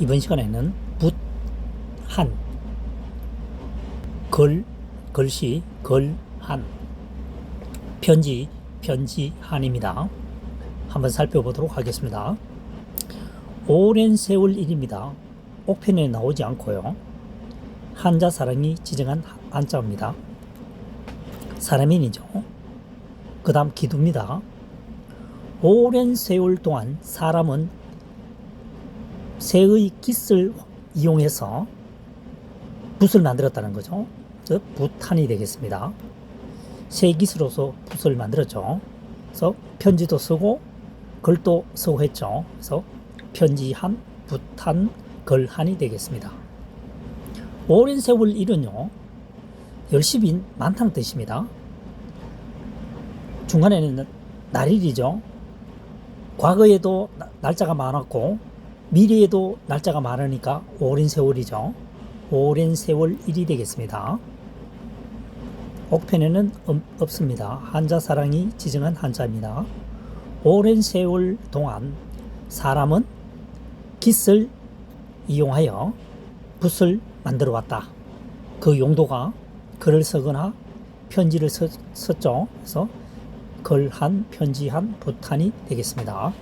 이번 시간에는 붓, 한, 걸, 글씨, 걸, 한, 편지, 편지, 한입니다. 한번 살펴보도록 하겠습니다. 오랜 세월 일입니다. 옥편에 나오지 않고요. 한자 사랑이 지정한 한자입니다. 사람인이죠. 그 다음 기두입니다. 오랜 세월 동안 사람은 새의 깃을 이용해서 붓을 만들었다는 거죠. 즉 붓한이 되겠습니다. 새 깃으로서 붓을 만들었죠. 그래서 편지도 쓰고 글도 쓰고 했죠. 그래서 편지한, 붓한, 글한이 되겠습니다. 오랜 세월 일은요. 열심히 많다는 뜻입니다. 중간에는 날일이죠. 과거에도 나- 날짜가 많았고 미래에도 날짜가 많으니까 오랜 세월이죠. 오랜 세월 일이 되겠습니다. 옥편에는 없- 없습니다. 한자 사랑이 지정한 한자입니다. 오랜 세월 동안 사람은 깃을 이용하여 붓을 만들어 왔다. 그 용도가 글을 쓰거나 편지를 썼, 썼죠. 그래서 글한, 편지한, 붓한이 되겠습니다.